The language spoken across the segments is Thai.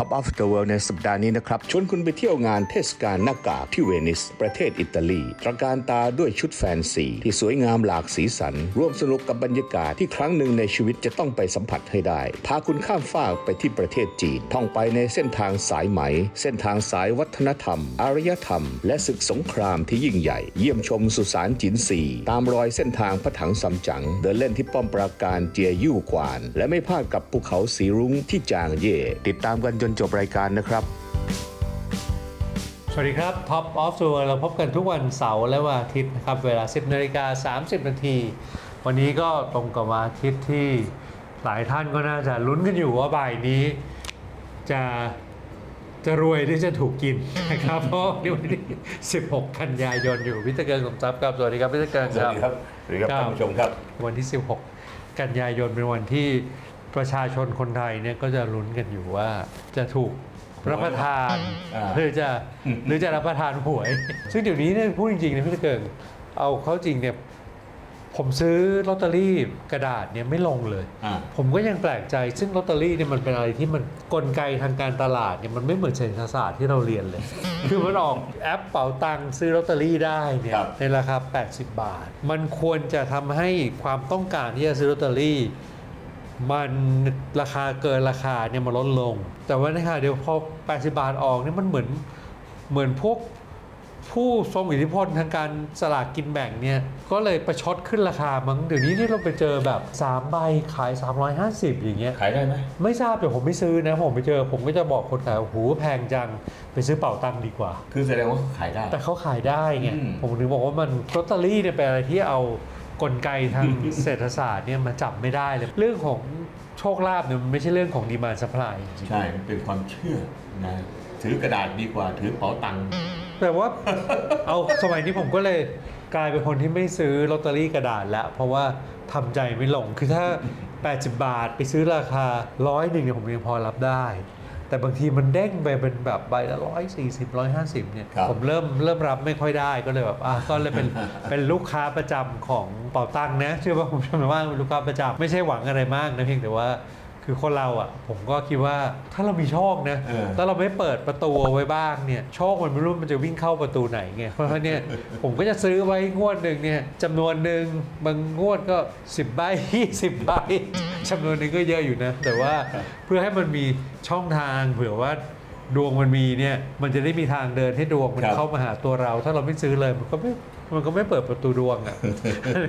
Top of the World ในสัปดาห์นี้นะครับ ชวนคุณไปเที่ยวงานเทศกาลหน้ากากที่เวนิส ประเทศอิตาลี ตระการตาด้วยชุดแฟนซี ที่สวยงามหลากสีสัน ร่วมสนุกกับบรรยากาศที่ครั้งหนึ่งในชีวิตจะต้องไปสัมผัสให้ได้ พาคุณข้ามฟากไปที่ประเทศจีน ท่องไปในเส้นทางสายไหม เส้นทางสายวัฒนธรรม อารยธรรม และศึกสงครามที่ยิ่งใหญ่ เยี่ยมชมสุสานจินซีตามรอยเส้นทางพระถังซัมจั๋งเดินเล่นที่ป้อมปราการเจียยู่กวาน และไม่พลาดกับภูเขาสีรุ้งที่จางเย่ติดตามกันจนจบรายการนะครับ สวัสดีครับ Top of the World เราพบกันทุกวันเสาร์และวันอาทิตย์นะครับ เวลา 10นาฬิกา30นาทีวันนี้ก็ตรงกับวันอาทิตย์ที่หลายท่านก็น่าจะลุ้นกันอยู่ว่าบ่ายนี้ จะจะรวยที่จะถูกกินนะครับเพราะนี่วันที่ 16 กันยายนอยู่พิธเกินสมทรัพย์ครับสวัสดีครับพิธเกินสวัสดีครับสวัสดีครับท่านผู้ชมครับ วันที่ 16 กันยายนเป็นวันที่ ประชาชนคนไทยเนี่ยก็จะลุ้นกันอยู่ว่าจะถูกรับประทานอ่า หรือจะหรือจะรับประทานหวย ซึ่งเดี๋ยวนี้เนี่ยพูดจริงๆนะพี่ตะเกิงเอาเข้าจริงเนี่ยผมซื้อลอตเตอรี่กระดาษเนี่ยไม่ลงเลย อ่า ผมก็ยังแปลกใจซึ่งลอตเตอรี่เนี่ยมันเป็นอะไรที่มันกลไกทางการตลาดเนี่ยมันไม่เหมือนเศรษฐศาสตร์ที่เราเรียนเลย คือมันออกแอปเป๋าตังค์ซื้อลอตเตอรี่ได้เนี่ยครับ ในราคา 80 บาท มันควรจะทำให้ความต้องการที่จะซื้อลอตเตอรี่ มันราคาเกินราคาเนี่ยมันลดลง แต่ว่าในขณะเดียวพอ 80 บาทออกเนี่ยมันเหมือนเหมือนพวกผู้ทรงอิทธิพลทางการสลากกินแบ่งเนี่ย ก็เลยประชดขึ้นราคามั้งเดี๋ยวนี้ที่เราไปเจอแบบ3ใบขาย 350 อย่างเงี้ยขายได้ไหมไม่ทราบแต่ผมไม่ซื้อนะ ผมไปเจอ ผมก็จะบอกคนขายโอ้โหแพงจังไปซื้อเป่าตังค์ดีกว่า คือแสดงว่าขายได้ แต่เขาขายได้ไงอืมผมถึงบอกว่ามันลอตเตอรี่เนี่ยเป็นอะไรที่เอา กลไกทางเศรษฐศาสตร์เนี่ยมาจับไม่ได้เลย เรื่องของโชคลาภเนี่ยมันไม่ใช่เรื่องของดีมาสป라이จริงใช่มันเป็นความเชื่อนะถือกระดาษดีกว่าถือเป๋าตังค์แต่ว่าเอาสมัยนี้ผมก็เลยกลายเป็นคนที่ไม่ซื้อลอตเตอรี่กระดาษแล้ว เพราะว่าทำใจไม่ลงคือถ้า 80 บาทไปซื้อราคาร้อยหนึ่งเนี่ยผมยังพอรับได้ แต่บางทีมันเด้งไปเป็นแบบใบละร้อยสี่สิบร้อยห้าสิบเนี่ยครับ ผมเริ่มเริ่มรับไม่ค่อยได้ก็เลยแบบอะก็เลยเป็น เป็นลูกค้าประจำของเป่าตังค์นะเชื่อว่าผมชมว่าเป็นลูกค้าประจำไม่ใช่หวังอะไรมากนะเพียงแต่ว่า คือคนเราอะ ผมก็คิดว่าถ้าเรามีโชคนะเออ ถ้าเราไม่เปิดประตูเอาไว้บ้างเนี่ยโชคมันไม่รู้มันจะวิ่งเข้าประตูไหนไงเพราะฉะนั้นเนี่ยผมก็จะซื้อไว้งวดหนึ่งเนี่ยจำนวนหนึ่งบางงวดก็ 10ใบ20ใบ จำนวนหนึ่งก็เยอะอยู่นะ แต่ว่าเพื่อให้มันมีช่องทางเผื่อว่าดวงมันมีเนี่ยมันจะได้มีทางเดินให้ดวงมันครับ เข้ามาหาตัวเรา ถ้าเราไม่ซื้อเลยมันก็ไม่มันก็ไม่เปิดประตูดวงอะ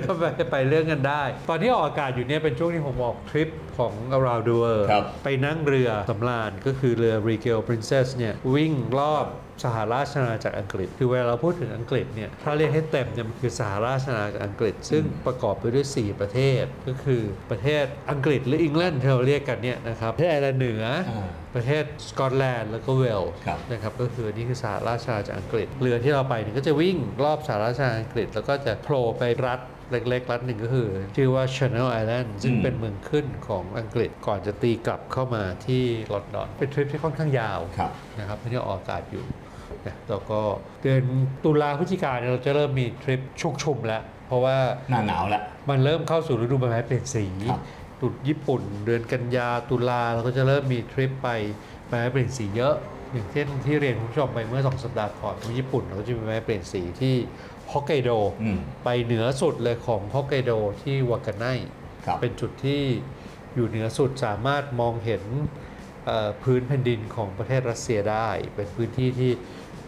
ก็ไปไปเรื่องกันได้ ตอนที่ออกอากาศอยู่เนี่ยเป็นช่วงที่ผมออกทริปของ around the world ครับ ไปนั่งเรือสำราญก็คือเรือ Regal Princess เนี่ยวิ่งรอบ สหราชอาณาจักรอังกฤษ คือเวลาเราพูดถึงอังกฤษเนี่ยถ้าเรียกให้เต็มเนี่ยมันคือสหราชอาณาจักรอังกฤษ ซึ่งประกอบไปด้วย 4 ประเทศก็คือประเทศอังกฤษหรืออังกฤษที่เราเรียกกันเนี่ยนะครับประเทศไอร์แลนด์เหนือออ่าประเทศสกอตแลนด์แล้วก็เวลส์ครับนะครับก็คือนี่คือสหราชอาณาจักรอังกฤษ เรือที่เราไปเนี่ยก็จะวิ่งรอบสหราชอาณาจักรอังกฤษ แล้วก็จะโผล่ไปรัฐเล็กๆ รัฐหนึ่งก็คือ ชื่อว่า Channel Island ซึ่งอืมเป็นเมืองขึ้นของอังกฤษก่อนจะตีกลับเข้ามาที่ลอนดอน เป็นทริปที่ค่อนข้างยาวครับนะครับที่ออกอากาศอยู่ นะแล้วก็เดือนตุลาพฤศจิกาเนี่ยเราจะเริ่มมีทริปชุกชุมแล้วเพราะว่าหน้าหนาวแล้วมันเริ่มเข้าสู่ฤดูใบไม้เปลี่ยนสีครับตุดญี่ปุ่น เดือนกันยาตุลาเราก็จะเริ่มมีทริปไปใบไม้เปลี่ยนสีเยอะ อย่างเช่นที่เรียนคุณผู้ชมไปเมื่อสองสัปดาห์ก่อนที่ญี่ปุ่นเราก็จะมีใบไม้เปลี่ยนสีที่ฮอกไกโดอืมไปเหนือสุดเลยของฮอกไกโดที่วากาไนครับเป็นจุดที่อยู่เหนือสุดสามารถมองเห็นเอ่อพื้นแผ่นดินของประเทศรัสเซียได้ เป็นพื้นที่ที่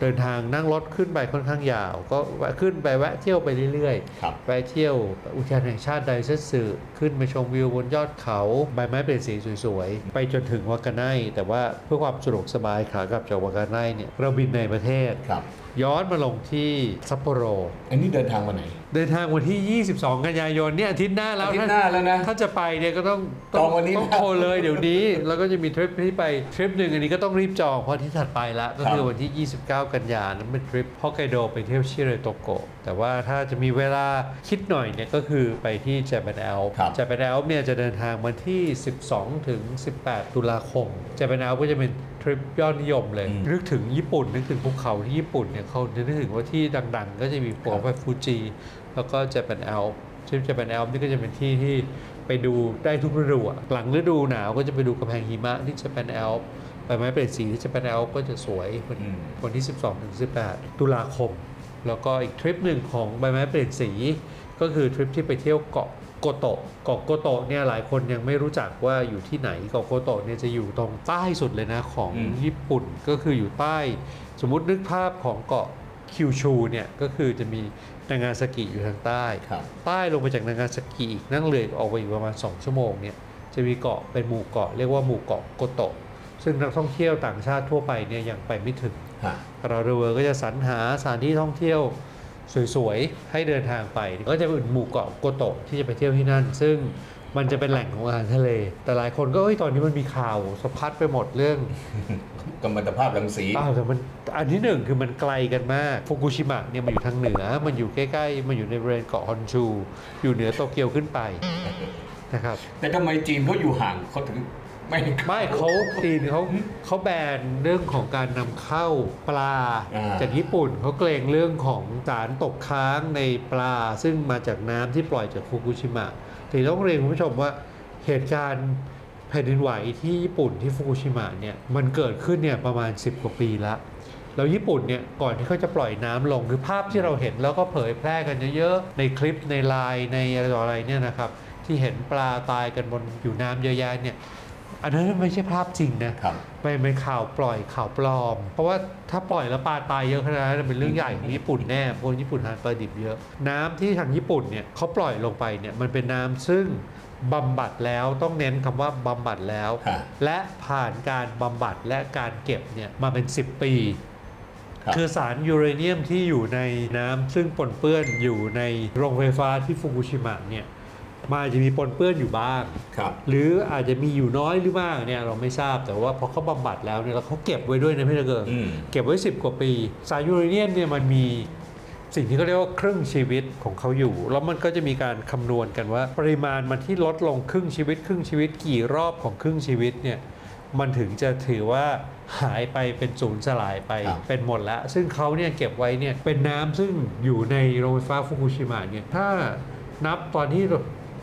เดินทางนั่งรถขึ้นไปค่อนข้างยาว ก็แวะขึ้นไปแวะเที่ยวไปเรื่อยๆครับไปเที่ยวอุทยานแห่งชาติไดเซสึขึ้นไปชมวิวบนยอดเขาใบไม้เปลี่ยนสีสวยๆ ไปจนถึงวากาไนแต่ว่าเพื่อความสะดวกสบายขากลับจากวากาไนเนี่ยเราบินในประเทศครับย้อนมาลงที่ซัปโปโร อันนี้เดินทางวันไหน เดินทางวันที่ 22 กันยายนเนี่ยอาทิตย์หน้าแล้วอาทิตย์หน้าแล้วนะถ้าจะไปเนี่ยก็ต้องจองวันนี้ต้องโทรเลยเดี๋ยวนี้ แล้วก็จะมีทริปที่ไปทริปหนึ่งอันนี้ก็ต้องรีบจองเพราะที่ถัดไปละก็คือวันที่ 29 กันยายนนั้นเป็นทริปฮอกไกโดไปเที่ยวชิเรโตโกะแต่ว่าถ้าจะมีเวลาคิดหน่อยเนี่ยก็คือไปที่เจแปนแอลครับเจแปนแอลเนี่ยจะเดินทางวันที่ 12 ถึง 18 ตุลาคมเจแปนแอลก็จะเป็น ทริปยอดนิยมเลยอืมนึกถึงญี่ปุ่นนึกถึงภูเขาที่ญี่ปุ่นเนี่ยเขานึกถึงว่าที่ดังๆ ก็จะมีพวกครับไปฟูจิ แล้วก็จะเป็นแอลทริปจะเป็นแอลนี่ก็จะเป็นที่ที่ไปดูได้ทุกฤดูอะหลังฤดูหนาวก็จะไปดูกำแพงหิมะที่จะเป็นแอลไปไม้เปลี่ยนสีที่จะเป็นแอลก็จะสวยวันอืมวันที่ 12ถึง18 ตุลาคม แล้วก็อีกทริปหนึ่งของใบไม้เปลี่ยนสีก็คือทริปที่ไปเที่ยวเกาะ โกโตะเกาะโกโตะเนี่ยหลายคนยังไม่รู้จักว่าอยู่ที่ไหนเกาะโกโตะเนี่ยจะอยู่ตรงใต้สุดเลยนะของอืมญี่ปุ่นก็คืออยู่ใต้ สมมุตินึกภาพของเกาะคิวชูเนี่ยก็คือจะมีนางาซากิอยู่ทางใต้ครับใต้ลงไปจากนางาซากิอีกนั่งเรือออกไปอีกประมาณ 2 ชั่วโมงเนี่ยจะมีเกาะเป็นหมู่เกาะเรียกว่าหมู่เกาะโกโตะซึ่งนักท่องเที่ยวต่างชาติทั่วไปเนี่ยยังไปไม่ถึงฮะเราเรือก็จะสรรหาสถานที่ท่องเที่ยว สวยๆ ให้เดินทางไป ก็จะเป็นหมู่เกาะโกโตะที่จะไปเที่ยวที่นั่น ซึ่งมันจะเป็นแหล่งของอาหารทะเล แต่หลายคนก็เอ้ยตอนนี้มันมีข่าวสะพัดไปหมดเรื่องกัมมันตภาพรังสีอ้าวแต่มันอันที่หนึ่งคือมันไกลกันมากฟุกุชิมะเนี่ยมันอยู่ทางเหนือ มันอยู่ใกล้ๆ มันอยู่ในบริเวณเกาะฮอนชู อยู่เหนือโตเกียวขึ้นไปนะครับแต่ทำไมจีนเขาอยู่ห่างเขาถึง ไม่ไม่เขาจีนเขาเขาแบนเรื่องของการนำเข้าปลาอ่า จากญี่ปุ่นเขาเกรงเรื่องของสารตกค้างในปลา ซึ่งมาจากน้ำที่ปล่อยจากฟุกุชิมะถึงต้องเรียนคุณผู้ชมว่าเหตุการณ์แผ่นดินไหวที่ญี่ปุ่นที่ฟุกุชิมะเนี่ยมันเกิดขึ้นเนี่ยประมาณ 10 กว่าปีแล้วแล้วญี่ปุ่นเนี่ยก่อนที่เขาจะปล่อยน้ำลงคือภาพที่เราเห็นแล้วก็เผยแพร่กันเยอะๆในคลิปในไลน์ในอะไรต่ออะไรเนี่ยนะครับที่เห็นปลาตายกันบนผิวน้ำเยอะแยะเนี่ย อันนั้นไม่ใช่ภาพจริงนะครับไม่เป็นข่าวปล่อยข่าวปลอม เพราะว่าถ้าปล่อยแล้วปลาตายเยอะขนาดนั้นเป็นเรื่องใหญ่ของญี่ปุ่นแน่เพราะญี่ปุ่นทานปลาดิบเยอะ น้ำที่ทางญี่ปุ่นเนี่ยเขาปล่อยลงไปเนี่ยมันเป็นน้ำซึ่งบำบัดแล้วต้องเน้นคำว่าบำบัดแล้วฮะและผ่านการบำบัดและการเก็บเนี่ยมาเป็น 10 ปีครับคือสารยูเรเนียมที่อยู่ในน้ำซึ่งปนเปื้อนอยู่ในโรงไฟฟ้าที่ฟุกุชิมะเนี่ย มันอาจจะมีปนเปื้อนอยู่บ้าง ครับ หรืออาจจะมีอยู่น้อยหรือมากเนี่ยเราไม่ทราบแต่ว่าพอเขาบำบัดแล้วเนี่ยแล้วเขาเก็บไว้ด้วยนะพี่ตะเกิงอืม เก็บไว้ 10 กว่าปีสารยูเรเนียมเนี่ยมันมีสิ่งที่เขาเรียกว่าครึ่งชีวิตของเขาอยู่ แล้วมันก็จะมีการคำนวณกันว่า ปริมาณมันที่ลดลงครึ่งชีวิต ครึ่งชีวิตกี่รอบของครึ่งชีวิตเนี่ยมันถึงจะถือว่าหายไปเป็นศูนย์สลายไปครับ เป็นหมดแล้วซึ่งเขาเนี่ยเก็บไว้เนี่ยเป็นน้ำซึ่งอยู่ในโรงไฟฟ้าฟุกุชิมะเนี่ยถ้า นับตอนที่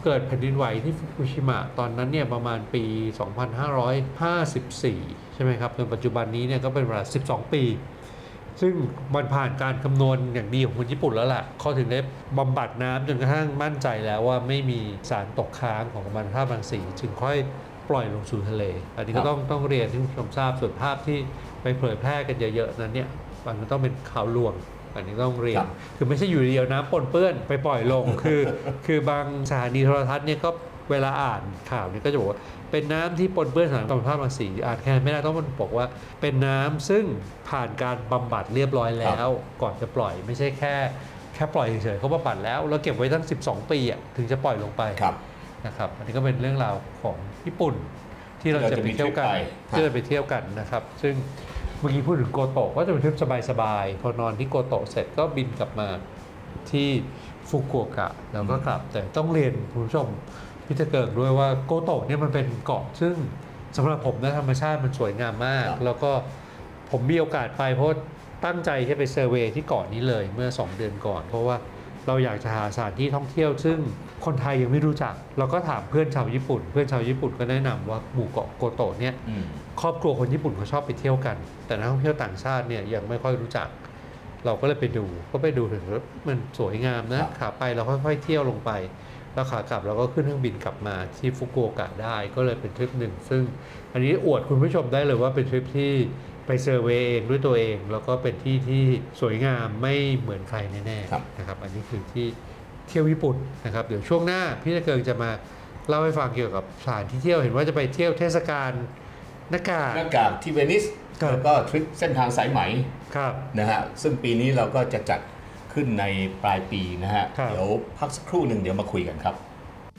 เกิดแผ่นดินไหวที่ฟุกุชิมะตอนนั้นเนี่ยประมาณปี 2554 ใช่ไหมครับจนปัจจุบันนี้เนี่ยก็เป็นเวลา 12 ปี ซึ่งมันผ่านการคำนวณอย่างดีของคนญี่ปุ่นแล้วล่ะเขาถึงได้บำบัดน้ำจนกระทั่งมั่นใจแล้วว่าไม่มีสารตกค้างของกัมมันตภาพรังสีจึงค่อยปล่อยลงสู่ทะเล อันนี้ครัก็บต้องต้องเรียนที่คุณผู้ชมทราบส่วนภาพที่ไปเผยแพร่กันเยอะๆนั้นเนี่ยมันต้องเป็นข่าวลวง อันนี้ต้องเรียคนรับคือไม่ใช่อยู่ดีเอาน้ำปนเปื้อนไปปล่อยลง คือ คือบางสถานีโทรทัศน์เนี่ยก็เวลาอ่านข่าวเนี่ยก็จะบอกว่าเป็นน้ำที่ปนเปื้อนสารกัมมันตภาพรังสีอ่านแค่นั้นไม่ได้ต้องมันบอกว่า เป็นน้ำซึ่งผ่านการบำบัดเรียบร้อยแล้ว ก่อนจะปล่อยไม่ใช่แค่ แค่ปล่อยเฉยๆเขาบำบัดแล้วแล้วเก็บไว้ตั้ง 12 ปีอะถึงจะปล่อยลงไปครับนะครับอันนี้ก็เป็นเรื่องราวของญี่ปุ่นที่เราจะไปเที่ยวกันที่เราจะมีทริปไปที่จะไปเที่ยวกันนะครับ ซึ่ง เมื่อกี้พูดถึงโกโตะก็จะเป็นทริปสบายๆ พอนอนที่โกโตะเสร็จก็บินกลับมาที่ฟุกุโอกะแล้วก็กลับ แต่ต้องเรียนคุณผู้ชมพี่ตะเกิงด้วยว่าโกโตะเนี่ยมันเป็นเกาะซึ่งสำหรับผมนะธรรมชาติมันสวยงามมากครับแล้วก็ผมมีโอกาสไปเพราะตั้งใจที่ไปเซอร์เวย์ที่เกาะนี้เลยเมื่อ 2 เดือนก่อน เพราะว่าเราอยากจะหาสถานที่ท่องเที่ยวซึ่ง คนไทยยังไม่รู้จัก เราก็ถามเพื่อนชาวญี่ปุ่น เพื่อนชาวญี่ปุ่นก็แนะนำว่าหมู่เกาะโกโตะเนี่ยอืมครอบครัวคนญี่ปุ่นเขาชอบไปเที่ยวกัน แต่นักท่องเที่ยวต่างชาติเนี่ยยังไม่ค่อยรู้จัก เราก็เลยไปดูก็ไปดูถึงว่ามันสวยงามนะขาไปเราค่อยๆเที่ยวลงไป แล้วขากลับเราก็ขึ้นเครื่องบินกลับมาที่ฟุกุโอกะได้ก็เลยเป็นทริปหนึ่ง ซึ่งอันนี้อวดคุณผู้ชมได้เลยว่าเป็นทริปที่ไปเซอร์เวย์เองด้วยตัวเอง แล้วก็เป็นที่ที่สวยงามไม่เหมือนใครแน่ครับๆนะครับ อันนี้คือที่ เที่ยวญี่ปุ่นนะครับเดี๋ยวช่วงหน้าพี่ตะเกิงจะมาเล่าให้ฟังเกี่ยวกับสถานที่เที่ยวเห็นว่าจะไปเที่ยวเทศกาลหน้ากาก หน้ากากที่เวนิสครับ แล้วก็ทริปเส้นทางสายไหมครับ นะฮะซึ่งปีนี้เราก็จะจัดขึ้นในปลายปีนะฮะ ครับ เดี๋ยวพักสักครู่หนึ่งเดี๋ยวมาคุยกันครับ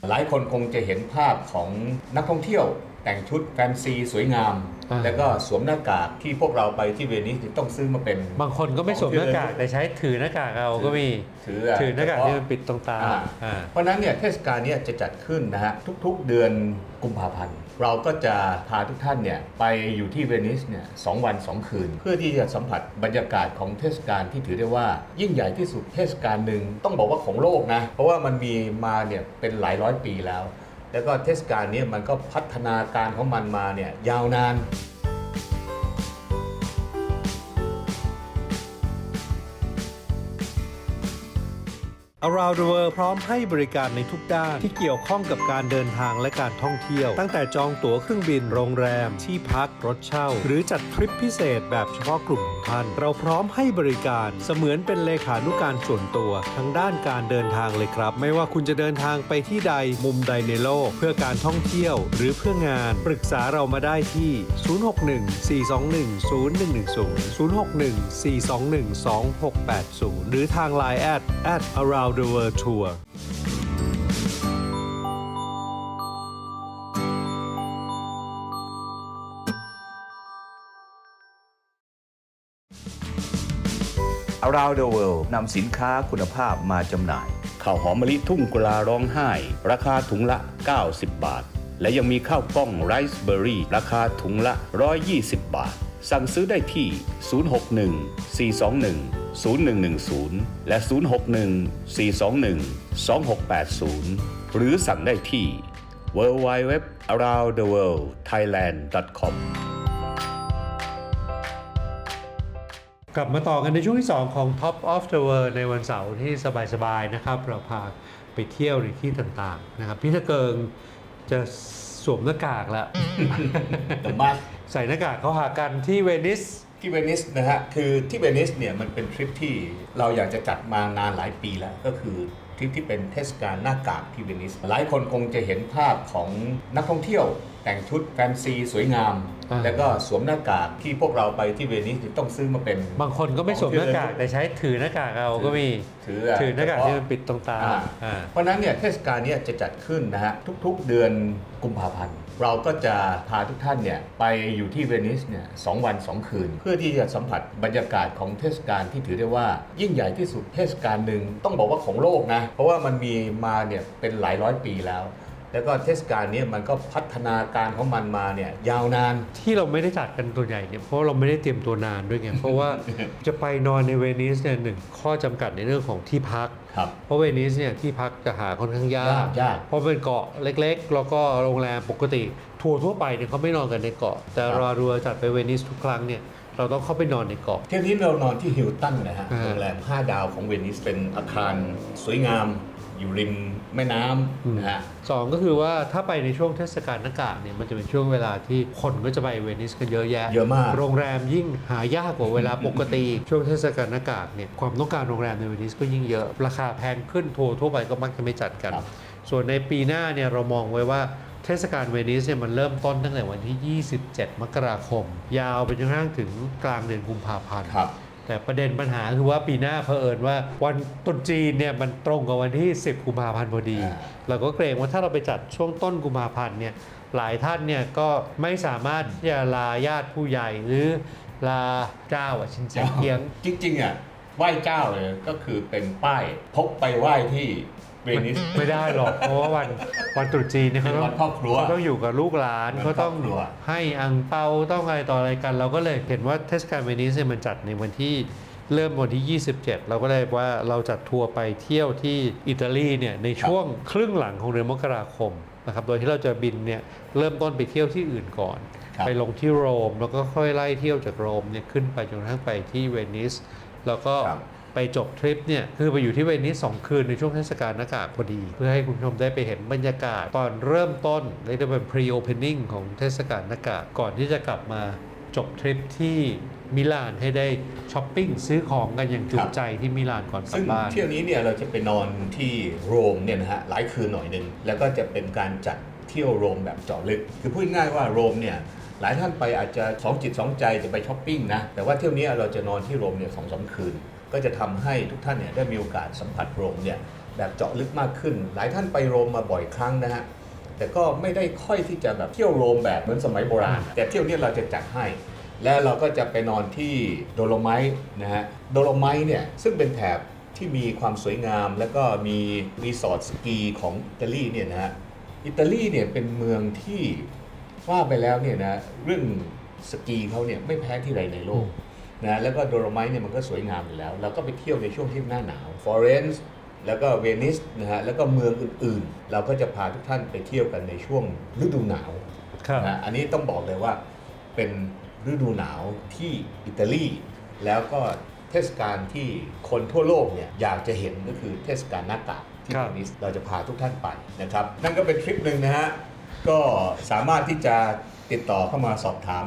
หลายคนคงจะเห็นภาพของนักท่องเที่ยว แต่งชุดแฟนซีสวยงาม อ่า แล้วก็สวมหน้ากากที่พวกเราไปที่เวนิสต้องซื้อมาเป็น บางคนก็ไม่สวมหน้ากากแต่ใช้ถือหน้ากากเอาก็มี ถือถือหน้ากากที่มันปิดตรงตาอ่า อ่า เพราะฉะนั้นเนี่ยเทศกาลเนี้จะจัดขึ้นนะฮะทุกๆเดือนกุมภาพันธ์ เราก็จะพาทุกท่านเนี่ยไปอยู่ที่เวนิสเนี่ยสองวันสองคืน เพื่อที่จะสัมผัสบรรยากาศของเทศกาลที่ถือได้ว่า ยิ่งใหญ่ที่สุดเทศกาลหนึ่งต้องบอกว่าของโลกนะ เพราะว่ามันมีมาเนี่ยเป็นหลายร้อยปีแล้ว แล้วก็เทศกาลนี้มันก็พัฒนาการของมันมาเนี่ยยาวนาน Around the World พร้อมให้บริการในทุกด้านที่เกี่ยวข้องกับการเดินทางและการท่องเที่ยว ตั้งแต่จองตั๋วเครื่องบิน โรงแรม ที่พัก รถเช่า หรือจัดทริปพิเศษแบบเฉพาะกลุ่มของท่าน เราพร้อมให้บริการเสมือนเป็นเลขานุการส่วนตัวทั้งด้านการเดินทางเลยครับ ไม่ว่าคุณจะเดินทางไปที่ใดมุมใดในโลก เพื่อการท่องเที่ยว หรือเพื่องาน ปรึกษาเรามาได้ที่ 061 421 0110 061 421 2680 หรือทาง Line at at around the world tour อาราเด the World นำสินค้าคุณภาพมาจำหน่ายข้าวหอมมะลิทุ่งกุลาร้องไห้ ราคาถุงละ 90 บาท และยังมีข้าวกล้องไรซ์เบอร์รี่ ราคาถุงละ 120 บาท สั่งซื้อได้ที่ 061 421 0110 และ 061 421 2680 หรือสั่งได้ที่ www aroundtheworldthailand.com กลับมาต่อกันในช่วงที่ 2 ของ Top of the World ในวันเสาร์ที่สบาย ๆ นะครับ เราพาไปเที่ยวในที่ต่าง ๆ นะครับ พี่ตะเกิงจะสวมหน้ากากแล้ว The Mask ใส่หน้ากากเขาหากันที่เวนิส ที่เวนิสนะฮะคือที่เวนิสเนี่ยมันเป็นทริปที่เราอยากจะจัดมานานหลายปีแล้วก็คือทริปที่เป็นเทศกาลหน้ากากที่เวนิส หลายคนคงจะเห็นภาพของนักท่องเที่ยว แต่งชุดแฟนซีสวยงาม อ่า แล้วก็สวมหน้ากากที่พวกเราไปที่เวนิสต้องซื้อมาเป็น บางคนก็ไม่สวมหน้ากากแต่ใช้ถือหน้ากากเอาก็มีถือถือหน้ากากที่มันปิดตรงตาอ่า อ่า เพราะฉะนั้นเนี่ยเทศกาลเนี้จะจัดขึ้นนะฮะทุกๆเดือนกุมภาพันธ์ เราก็จะพาทุกท่านเนี่ยไปอยู่ที่เวนิสเนี่ยสองวันสองคืน เพื่อที่จะสัมผัสบรรยากาศของเทศกาลที่ถือได้ว่า ยิ่งใหญ่ที่สุดเทศกาลหนึ่งต้องบอกว่าของโลกนะ เพราะว่ามันมีมาเนี่ยเป็นหลายร้อยปีแล้ว แล้วก็เทศกาลเนี้มันก็พัฒนาการของมันมาเนี่ยยาวนานที่เราไม่ได้จัดกันตัวใหญ่เนี่ยเพราะเราไม่ได้เตรียมตัวนานด้วยไงเพราะว่าจะไปนอนในเวนิสเนี่ยหนึ่งข้อจำกัดในเรื่องของที่พักครับเพราะเวนิสเนี่ยที่พักจะหาค่อนข้างยายากกยากเพราะเป็นเกาะเล็กๆ แล้วก็โรงแรมปกติทัวร์ทั่วไปเนี่ยเขาไม่นอนกันในเกาะ แต่ครับรอรัวจัดไปเวนิสทุกครั้งเนี่ยเราต้องเข้าไปนอนในเกาะเที่ยวนี้เรานอนที่ฮิลตันนะฮะอ่าโรงแรม5ดาวของเวนิสเป็นอาคารสวยงาม อยู่ริมแม่น้ำนะฮะสองก็คือว่าถ้าไปในช่วงเทศกาลหน้ากากเนี่ยมันจะเป็นช่วงเวลาที่คนก็จะไปเวนิสกันเยอะแยะ เยอะมาก โรงแรมยิ่งหายากกว่าเวลาปกติ ช่วงเทศกาลหน้ากากเนี่ยความต้องการโรงแรมในเวนิสก็ยิ่งเยอะ ราคาแพงขึ้นทัวร์ทั่วไปก็มักจะไม่จัดกันครับส่วนในปีหน้าเนี่ยเรามองไว้ว่าเทศกาลเวนิสเนี่ยมันเริ่มต้นตั้งแต่วันที่ 27 มกราคม ยาวไปจนกระทั่งถึงกลางเดือนกุมภาพันธ์ครับ แต่ประเด็นปัญหาคือว่าปีหน้าเผอิญว่าวันตรุษจีนเนี่ยมันตรงกับวันที่ 10 กุมภาพันธ์พอดีอ่าเราก็เกรงว่าถ้าเราไปจัดช่วงต้นกุมภาพันธ์เนี่ยหลายท่านเนี่ยก็ไม่สามารถที่จะลาญาติผู้ใหญ่หรือลาเจ้าอะชินเจียงเกียงจริงๆอะไหว้เจ้าเลยก็คือเป็นป้ายพกไปไหว้ที่ เวนิส ไม่ได้หรอกเพราะว่าวันวันตรุษจีนเนี่ยเขาต้องเป็นวันครอบครัวเขาต้องอยู่กับลูกหลานเป็นเขาต้องครอบครัว ให้อังเปาต้องอะไรต่ออะไรกัน เราก็เลยเห็นว่าเทศกาลเวนิสเนี่ยมันจัดในวันที่เริ่มวันที่ 27 เราก็เลยว่าเราจัดทัวร์ไปเที่ยวที่อิตาลีเนี่ยในช่วงครึ่งหลังของเดือนมกราคมนะครับโดยที่เราจะบินเนี่ยเริ่มต้นไปเที่ยวที่อื่นก่อน ครับ ไปลงที่โรมแล้วก็ค่อยไล่เที่ยวจากโรมเนี่ยขึ้นไปจนกระทั่งไปที่เวนิสแล้วก็ ครับ ไปจบทริปเนี่ยคือไปอยู่ที่เวนิสสองคืนในช่วงเทศกาลหน้ากากพอดี เพื่อให้คุณผู้ชมได้ไปเห็นบรรยากาศตอนเริ่มต้นเรียกได้เป็น pre-opening ของเทศกาลหน้ากากก่อนที่จะกลับมาจบทริปที่มิลานให้ได้ช้อปปิ้งซื้อของกันอย่างจุใจที่มิลานก่อนกลับบ้านเที่ยวนี้เนี่ยเราจะไปนอนที่โรมเนี่ยนะฮะหลายคืนหน่อยหนึ่งแล้วก็จะเป็นการจัดเที่ยวโรมแบบเจาะลึก คือพูดง่ายว่าโรมเนี่ยหลายท่านไปอาจจะสองจิตสองใจจะไปช้อปปิ้งนะแต่ว่าเที่ยวนี้เราจะนอนที่โรมเนี่ยสองสามคืน ก็จะทำให้ทุกท่านเนี่ยได้มีโอกาสสัมผัสโรมเนี่ยแบบเจาะลึกมากขึ้น หลายท่านไปโรมมาบ่อยครั้งนะฮะแต่ก็ไม่ได้ค่อยที่จะแบบเที่ยวโรมแบบเหมือนสมัยโบราณ แต่เที่ยวนี้เราจะจัดให้ และเราก็จะไปนอนที่โดโลไมต์นะฮะโดโลไมต์เนี่ยซึ่งเป็นแถบที่มีความสวยงาม แล้วก็มีรีสอร์ทสกีของอิตาลีเนี่ยนะฮะอิตาลีเนี่ยเป็นเมืองที่ว่าไปแล้วเนี่ยนะเรื่องสกีเขาเนี่ยไม่แพ้ที่ใดในโลก นะแล้วก็โดโลไมต์เนี่ยมันก็สวยงามอยู่แล้ว เราก็ไปเที่ยวในช่วงที่หน้าหนาวฟลอเรนซ์แล้วก็เวนิสนะฮะแล้วก็เมืองอื่นๆ เราก็จะพาทุกท่านไปเที่ยวกันในช่วงฤดูหนาวครับนะอันนี้ต้องบอกเลยว่าเป็นฤดูหนาวที่อิตาลี แล้วก็เทศกาลที่คนทั่วโลกเนี่ยอยากจะเห็นก็คือเทศกาลหน้ากากที่ครัเวบนิสเราจะพาทุกท่านไปนะครับ นั่นก็เป็นทริปหนึ่งนะฮะก็สามารถที่จะติดต่อเข้ามาสอบถาม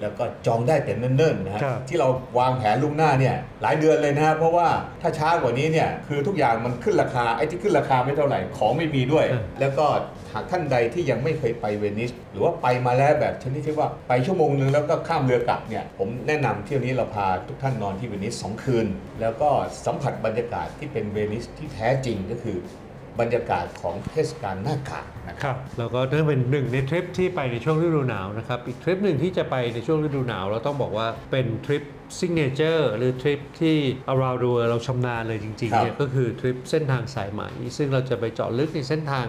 แล้วก็จองได้แต่เนิ่นๆนะฮะครับที่เราวางแผนล่วงหน้าเนี่ยหลายเดือนเลยนะฮะเพราะว่าถ้าช้ากว่านี้เนี่ยคือทุกอย่างมันขึ้นราคาไอ้ที่ขึ้นราคาไม่เท่าไหร่ของไม่มีด้วยแล้วก็หากท่านใดที่ยังไม่เคยไปเวนิส หรือว่าไปมาแล้วแบบชนิดที่ว่าไปชั่วโมงนึงแล้วก็ข้ามเรือกลับเนี่ยผมแนะนำเที่ยวนี้เราพาทุกท่านนอนที่เวนิสสองคืน แล้วก็สัมผัสบรรยากาศที่เป็นเวนิสที่แท้จริงก็คือ บรรยากาศของเทศกาลหน้ากากนะครับครับแล้วก็นั่นเป็นหนึ่งในทริปที่ไปในช่วงฤดูหนาวนะครับอีกทริปหนึ่งที่จะไปในช่วงฤดูหนาวเราต้องบอกว่าเป็นทริปซิกเนเจอร์หรือทริปที่ around the world เราชำนาญเลยจริงครัๆบเนี่ยก็คือทริปเส้นทางสายไหมซึ่งเราจะไปเจาะลึกในเส้นทาง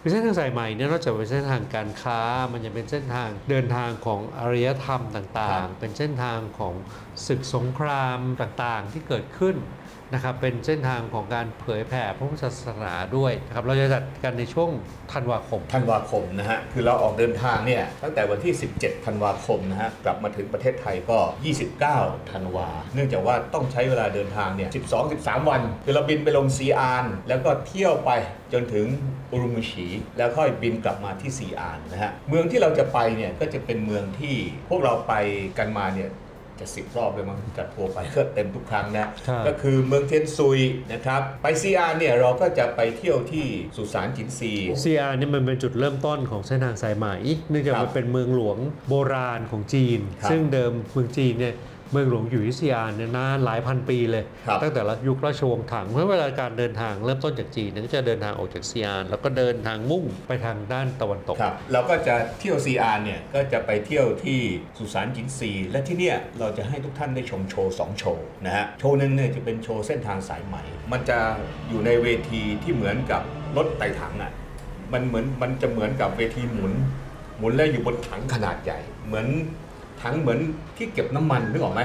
คือเส้นทางสายไหมเนี่ยนอกจากเป็นเส้นทางการค้า มันจะเป็นเส้นทางเดินทางของอารยธรรมต่างๆ เป็นเส้นทางของศึกสงครามต่างๆที่เกิดขึ้น นะครับเป็นเส้นทางของการเผยแผ่พระพุทธศาสนาด้วยนะครับเราจะจัดกันในช่วงธันวาคม ธันวาคมนะฮะคือเราออกเดินทางเนี่ยตั้งแต่วันที่ 17 ธันวาคมนะฮะกลับมาถึงประเทศไทยก็ 29 ธันวา เนื่องจากว่าต้องใช้เวลาเดินทางเนี่ย 12-13 วันคือเราบินไปลงซีอานแล้วก็เที่ยวไปจนถึงอุรุมชีแล้วค่อยบินกลับมาที่ซีอานนะฮะเมืองที่เราจะไปเนี่ยก็จะเป็นเมืองที่พวกเราไปกันมาเนี่ย จะสิบรอบเลยมั้งจัดทัวร์ไปก็เต็มทุกครั้งนะ ครับก็คือเมืองเทียนซุยนะครับ ไปซีอานเนี่ยเราก็จะไปเที่ยวที่สุสานจินซีซีอาเนี่ยมันเป็นจุดเริ่มต้นของเส้นทางสายไหมเนื่องจากครับมันเป็นเมืองหลวงโบราณของจีน ครับซึ่งเดิมเมืองจีนเนี่ย เมืองหลวงอยู่ที่ซีอาเนี่ยนานหลายพันปีเลยครับตั้งแต่ยุคราชวงศ์ถัง เพราะเวลาการเดินทางเริ่มต้นจากจีนเนี่ยก็จะเดินทางออกจากซีอาแล้วก็เดินทางมุ่งไปทางด้านตะวันตกครับเราก็จะเที่ยวซีอาร์เนี่ยก็จะไปเที่ยวที่สุสานจินซี และที่เนี่ยเราจะให้ทุกท่านได้ชมโชว์2โชว์นะฮะโชว์หนึ่งเนี่ยจะเป็นโชว์เส้นทางสายไหม มันจะอยู่ในเวทีที่เหมือนกับรถไต่ถังอะมันเหมือนมันจะเหมือนกับเวทีหมุน หมุนแล้วอยู่บนถังขนาดใหญ่ เหมือน ถังเหมือนที่เก็บน้ำมันนึกออกไหม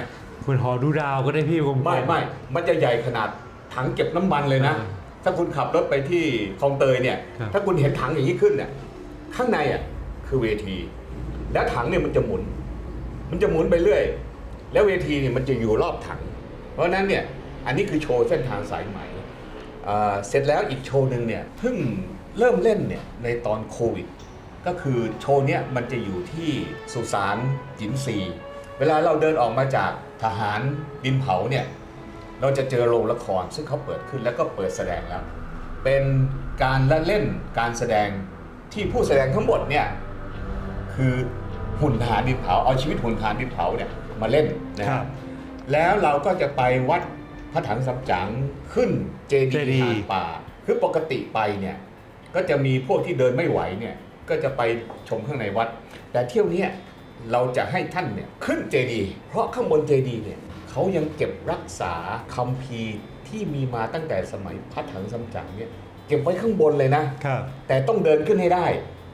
คุณหอดูดาวก็ได้พี่กลมๆไม่ไม่มันจะใหญ่ขนาดถังเก็บน้ำมันเลยนะอ่าถ้าคุณขับรถไปที่คลองเตยเนี่ย ครับ ถ้าคุณเห็นถังอย่างนี้ขึ้นเนี่ยข้างในอะคือเวที แล้วถังเนี่ยมันจะหมุน มันจะหมุนไปเรื่อย แล้วเวทีเนี่ยมันจะอยู่รอบถัง เพราะฉะนั้นเนี่ยอันนี้คือโชว์เส้นทางสายไหมอ่าเสร็จแล้วอีกโชว์หนึ่งเนี่ยเพิ่งเริ่มเล่นเนี่ยในตอนโควิด ก็คือโชว์เนี้ยมันจะอยู่ที่สุสานจินซีเวลาเราเดินออกมาจากทหารดินเผาเนี่ยเราจะเจอโรงละครซึ่งเขาเปิดขึ้นแล้วก็เปิดแสดงแล้ว เป็นการละเล่นการแสดงที่ผู้แสดงทั้งหมดเนี่ยคือหุ่นทหารดินเผาเอาชีวิตหุ่นทหารดินเผาเนี่ยมาเล่นนะคครัรับบแล้วเราก็จะไปวัดพระถังสัมจั๋งขึ้นเจดีเจดีย์ย์หาดป่า คือปกติไปเนี่ยก็จะมีพวกที่เดินไม่ไหวเนี่ย ก็จะไปชมข้างในวัด แต่เที่ยวเนี้ยเราจะให้ท่านเนี่ยขึ้นเจดีย์เพราะข้างบนเจดีย์เนี่ยเขายังเก็บรักษาคัมภีร์ที่มีมาตั้งแต่สมัยพระถังสัมจั๋งเนี่ยเก็บไว้ข้างบนเลยนะครับแต่ต้องเดินขึ้นให้ได้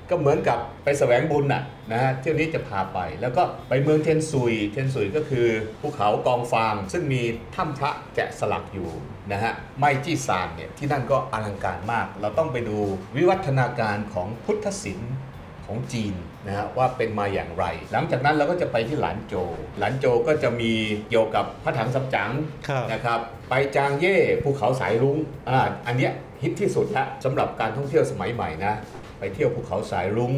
ก็เหมือนกับไปแสวงบุญน่ะนะฮะเที่ยวนี้จะพาไป แล้วก็ไปเมืองเทียนซุย เทียนซุยก็คือภูเขากองฟาง ซึ่งมีถ้ำพระแกะสลักอยู่นะฮะไมจี้ซานเนี่ยที่นั่นก็อลังการมาก เราต้องไปดูวิวัฒนาการของพุทธศิลป์ของจีนนะฮะว่าเป็นมาอย่างไร หลังจากนั้นเราก็จะไปที่หลานโจวหลานโจวก็จะมีเกี่ยวกับพระถังซัมจั๋งครับนะครับไปจางเย่ภูเขาสายรุ้งอ่าอันเนี้ยฮิตที่สุดละสำหรับการท่องเที่ยวสมัยใหม่นะ ไปเที่ยวภูเขาสายรุ้ง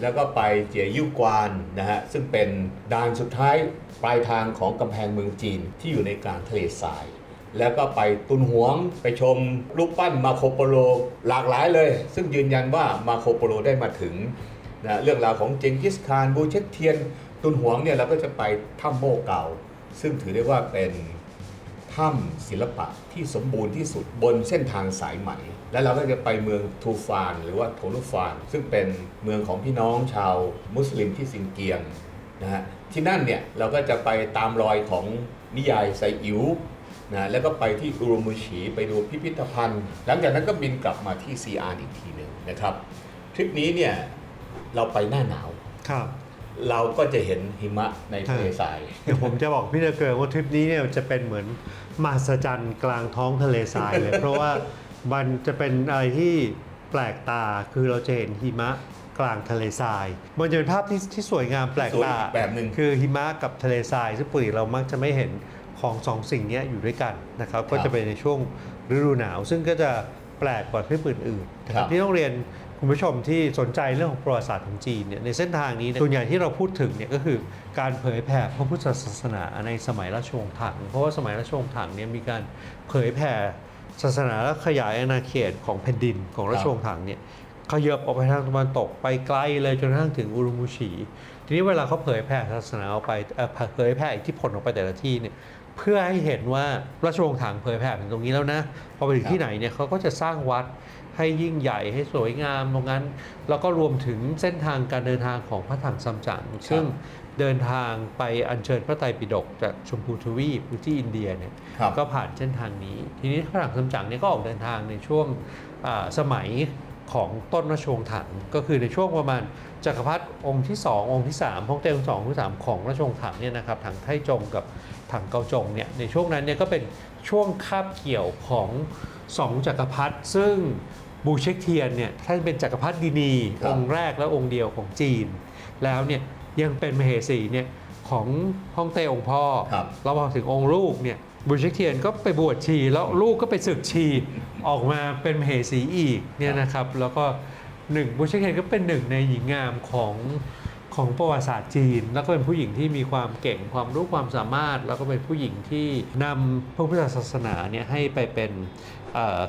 แล้วก็ไปเจียยู่กวานนะฮะซึ่งเป็นด่านสุดท้ายปลายทางของกำแพงเมืองจีนที่อยู่ในกลางทะเลทราย แล้วก็ไปตุนหวงไปชมรูปปั้นมาโคโปโลหลากหลายเลย ซึ่งยืนยันว่ามาโคโปโลได้มาถึงนะเรื่องราวของเจงกิสคานบูเชตเทียน ตุนหวงเนี่ยเราก็จะไปถ้ำโมเก่า ซึ่งถือได้ว่าเป็นถ้ำศิลปะที่สมบูรณ์ที่สุดบนเส้นทางสายไหม แล้วเราก็จะไปเมืองทูฟานหรือว่าโทนุฟาน ซึ่งเป็นเมืองของพี่น้องชาวมุสลิมที่ซินเกียงนะฮะที่นั่นเนี่ยเราก็จะไปตามรอยของนิยายไซอิ๋วนะแล้วก็ไปที่อุรุมุชีไปดูพิพิธภัณฑ์ หลังจากนั้นก็บินกลับมาที่ซีอาร์อีกทีหนึ่งนะครับทริปนี้เนี่ยเราไปหน้าหนาวครับเราก็จะเห็นหิมะในทะเลทรายเดี๋ยวผมจะบอกพี่เดเกิร์ว่าทริปนี้เนี่ยจะเป็นเหมือนมหัศจรรย์กลางท้องทะเลทรายเลย เพราะว่า มันจะเป็นอะไรที่แปลกตาคือเราจะเห็นหิมะกลางทะเลทราย มันจะเป็นภาพที่ที่สวยงามแปลกสวยตาอีกแบบหนึ่ง คือหิมะกับทะเลทรายซึ่งปกติเรามักจะไม่เห็นของสองสิ่งเนี้ยอยู่ด้วยกันนะครับครับก็จะเป็นในช่วงฤดูหนาว ซึ่งก็จะแปลกกว่าทริปอื่นๆนะคครัรับบที่ต้องเรียนคุณผู้ชมที่สนใจเรื่องของประวัติศาสตร์ของจีนเนี่ยในเส้นทางนี้เนี่ยส่วนใหญ่ที่เราพูดถึงเนี่ยก็คือการเผยแผ่พระพุทธศาสนาในสมัยราชวงศ์ถัง เพราะว่าสมัยราชวงศ์ถังเนี่ยมีการเผยแผ่ ศาสนาและขยายอาณาเขตของแผ่นดินของราชวงศ์ถังเนี่ยขยับออกไปทางตะวันตกไปไกลเลยจนกระทั่งถึงอุรุมชี ทีนี้เวลาเขาเผยแผ่ศาสนาออกไปเอ่อเผยแผ่อิทธิพลออกไปแต่ละที่เนี่ยเพื่อให้เห็นว่าราชวงศ์ถังเผยแผ่ถึงตรงนี้แล้วนะพอไปถึงที่ไหนเนี่ยเขาก็จะสร้างวัดให้ยิ่งใหญ่ให้สวยงามตรงนั้น แล้วก็รวมถึงเส้นทางการเดินทางของพระถังซัมจั๋งซึ่ง เดินทางไปอัญเชิญพระไตรปิฎกจากชมพูทวีปหรือที่อินเดียเนี่ยครับ ก็ผ่านเส้นทางนี้ ทีนี้พระถังซัมจั๋งเนี่ยก็ออกเดินทางในช่วงอ่าสมัยของต้นราชวงศ์ถัง ก็คือในช่วงประมาณจักรพรรดิองค์ที่ 2 องค์ที่3ฮ่องเต้องค์สององค์ที่สามของราชวงศ์ถังเนี่ยนะครับถังไทจงกับถังเกาจงเนี่ยในช่วงนั้นเนี่ยก็เป็นช่วงคาบเกี่ยวของสองจักรพรรดิซึ่งบูเช็คเทียนเนี่ยท่านเป็นจักรพรรดินีครับองค์แรกและองค์เดียวของจีน แล้วเนี่ย ยังเป็นมเหสีเนี่ยของฮ่องเต้องค์พ่อครับเราพอถึงองค์ลูกเนี่ยบุญเชคเทียนก็ไปบวชชี แล้วลูกก็ไปศึกชีออกมาเป็นมเหสีอีกเนี่ยนะครับแล้วก็หนึ่งบุญเชคเทียนก็เป็นหนึ่งในหญิงงามของของประวัติศาสตร์จีน แล้วก็เป็นผู้หญิงที่มีความเก่งความรู้ความสามารถ แล้วก็เป็นผู้หญิงที่นำพระพุทธศาสนาเนี่ยให้ไปเป็นเอ่อ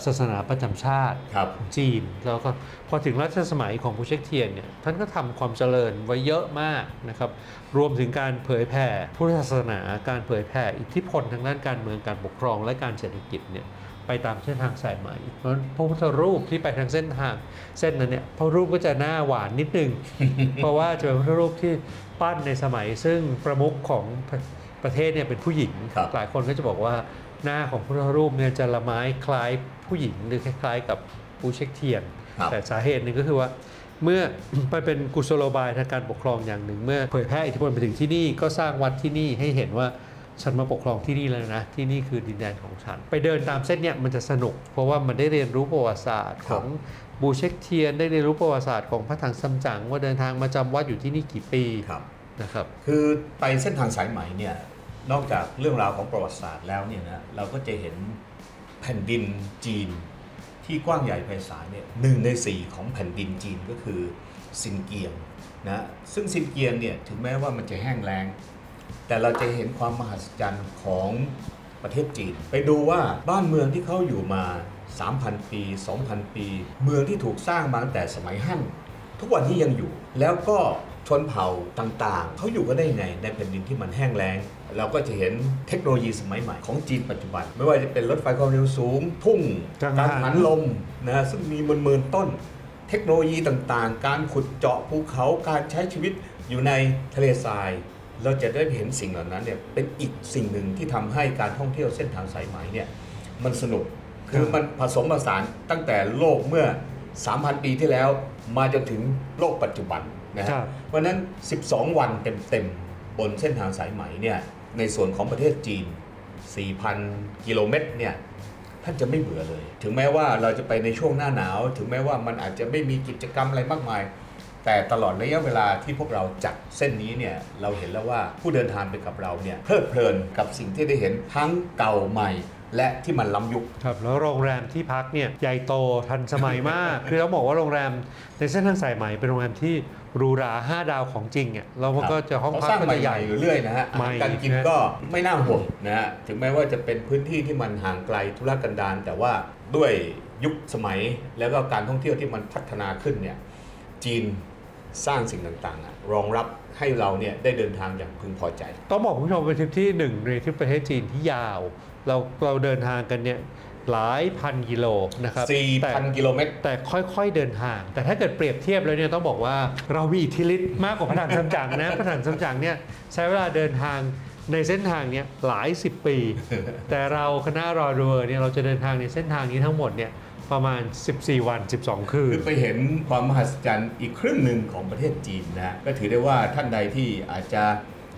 ศาสนาประจำชาติครับของจีน แล้วก็พอถึงรัชสมัยของผู้เชคเทียนเนี่ยท่านก็ทำความเจริญไว้เยอะมากนะครับรวมถึงการเผยแผ่พุทธศาสนาการเผยแผ่อิทธิพลทางด้านการเมืองการปกครองและการเศรษฐกิจเนี่ยไปตามเส้นทางสายไหมเพราะฉะนั้นพระพุทธรูปที่ไปทางเส้นทางเส้นนั้นเนี่ยพระรูปก็จะหน้าหวานนิดนึง เพราะว่าจะเป็นพระรูปที่ปั้นในสมัยซึ่งประมุขของประประเทศเนี่ยเป็นผู้หญิงครับหลายคนก็จะบอกว่า หน้าของพระพุทธรูปเนี่ยจะละไม้คล้ายผู้หญิงหรือคล้ายๆ กับปูเช็คเทียน ครับแต่สาเหตุหนึ่งก็คือว่า เมื่อ มันเป็นกุศโลบายทางการปกครองอย่างหนึ่ง เมื่อเผยแพร่อิทธิพลไปถึงที่นี่ก็สร้างวัดที่นี่ให้เห็นว่าฉันมาปกครองที่นี่แล้วนะ ที่นี่คือดินแดนของฉัน ไปเดินตามเส้นเนี้ยมันจะสนุก เพราะว่ามันได้เรียนรู้ประวัติศาสตร์คขรับ องบูเช็คเทียน ได้เรียนรู้ประวัติศาสตร์ของพระถังซัมจั๋งว่าเดินทางมาจำวัดอยู่ที่นี่กี่ปีครับ นะครับ คือไปเส้นทางสายไหมเนี่ย นอกจากเรื่องราวของประวัติศาสตร์แล้วเนี่ยนะเราก็จะเห็นแผ่นดินจีนที่กว้างใหญ่ไพศาลเนี่ยหนึ่งในสี่ของแผ่นดินจีนก็คือซินเกียงนะซึ่งซินเกียงเนี่ยถึงแม้ว่ามันจะแห้งแล้ง แต่เราจะเห็นความมหัศจรรย์ของประเทศจีน ไปดูว่าบ้านเมืองที่เขาอยู่มา 3,000 ปี 2,000 ปี เมืองที่ถูกสร้างมาตั้งแต่สมัยฮั่นทุกวันนี้ยังอยู่แล้วก็ชนเผ่าต่างๆ เขาอยู่กันได้ยังไงในแผ่นดินที่มันแห้งแล้ง เราก็จะเห็นเทคโนโลยีสมัยใหม่ของจีนปัจจุบัน ไม่ว่าจะเป็นรถไฟความเร็วสูง ทุ่งกังการหัน หันลมนะซึ่งมีหมื่นๆต้น เทคโนโลยีต่างๆ การขุดเจาะภูเขาการใช้ชีวิตอยู่ในทะเลทราย เราจะได้เห็นสิ่งเหล่านั้นเนี่ยเป็นอีกสิ่งหนึ่งที่ทำให้การท่องเที่ยวเส้นทางสายไหมเนี่ยมันสนุกคือมันผสมผสานตั้งแต่โลกเมื่อ 3,000 ปีที่แล้วมาจนถึงโลกปัจจุบันนะฮะครับ เพราะฉะนั้น 12 วันเต็มๆบนเส้นทางสายไหมเนี่ย ในส่วนของประเทศจีน 4,000 กิโลเมตรเนี่ยท่านจะไม่เบื่อเลย ถึงแม้ว่าเราจะไปในช่วงหน้าหนาว ถึงแม้ว่ามันอาจจะไม่มีกิจกรรมอะไรมากมาย แต่ตลอดระยะเวลาที่พวกเราจัดเส้นนี้เนี่ยเราเห็นแล้วว่าผู้เดินทางไปกับเราเนี่ยเพลิดเพลินกับสิ่งที่ได้เห็นทั้งเก่าใหม่และที่มันล้ำยุค ครับ แล้วโรงแรมที่พักเนี่ยใหญ่โตทันสมัยมาก คือต้องบอกว่าโรงแรมในเส้นทางสายไหมเป็นโรงแรมที่ หรูหราห้าดาวของจริงอะแล้วมันก็จะห้องเขาพักสร้างก็ใหจะใหม่ญ่ๆอยู่เรื่อยนะฮะอาใหม่หารการกินนะก็ไม่น่าห่วงนะฮะถึงแม้ว่าจะเป็นพื้นที่ที่มันห่างไกลธุรกันดารแต่ว่าด้วยยุคสมัยแล้วก็การท่องเที่ยวที่มันพัฒนาขึ้นเนี่ยจีนสร้างสิ่งต่างๆอะรองรับให้เราเนี่ยได้เดินทางอย่างพึงพอใจ ต้องบอกคุณผู้ชมเป็นทริปที่หนึ่งในทริปประเทศจีนที่ยาว เราเราเดินทางกันเนี่ย หลายพันกิโลนะครับแต่4,000กิโลเมตร แต่ค่อยๆเดินทาง แต่ถ้าเกิดเปรียบเทียบแล้วเนี่ยต้องบอกว่าเรามีอิทธิฤทธิ์มากกว่าพระถังซัมจั๋งนะพระถังซัมจั๋งเนี่ยใช้เวลาเดินทางในเส้นทางเนี้ยหลายสิบปี แต่เราคณะรอดูเนี่ยเราจะเดินทางในเส้นทางนี้ทั้งหมดเนี่ยประมาณ 14 วัน 12 คืน คือไปเห็นความมหัศจรรย์อีกครึ่งหนึ่งของประเทศจีนนะฮะก็ถือได้ว่าท่านใดที่อาจจะ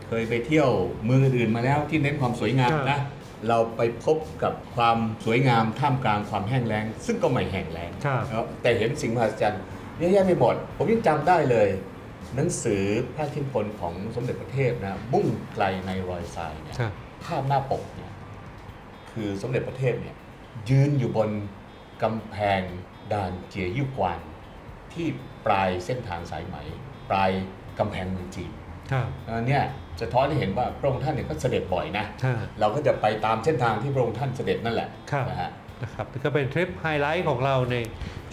เคยไปเที่ยวเมืองอื่นๆมาแล้วที่เน้นความสวยงามครับนะ เราไปพบกับความสวยงามท่ามกลางความแห้งแล้ง ซึ่งก็ไม่แห้งแล้งครับแล้วแต่เห็นสิ่งมหัศจรรย์เยอะแยะไปหมด ผมยังจำได้เลย หนังสือพระทิมพลของสมเด็จพระเทพนะมุ่งไกลในรอยทรายเนี่ยครับ ภาพหน้าปกเนี่ยคือสมเด็จพระเทพเนี่ยยืนอยู่บนกำแพงด่านเจียยุกวานที่ปลายเส้นทางสายไหม ปลายกำแพงเมืองจีน ครับอันเนี้ย จะท้อนให้เห็นว่าพระองค์ท่านเนี่ยก็เสด็จบ่อยนะค่ะเราก็จะไปตามเส้นทางที่พระองค์ท่านเสด็จนั่นแหละครับนะฮะนะครับนี่ก็เป็นทริปไฮไลท์ของเราใน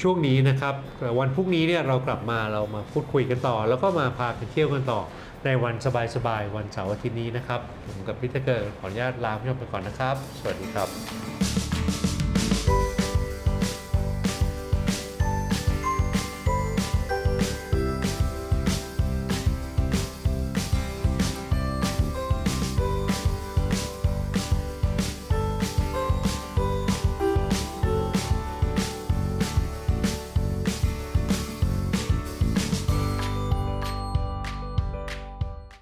ช่วงนี้นะครับแต่วันพรุ่งนี้เนี่ยเรากลับมาเรามาพูดคุยกันต่อ แล้วก็มาพาไปเที่ยวกันต่อในวันสบายๆวันเสาร์อาทิตย์นี้นะครับ ผมกับพี่เตอร์เกิร์ขออนุญาตลาผู้ชมไปก่อนนะครับ สวัสดีครับ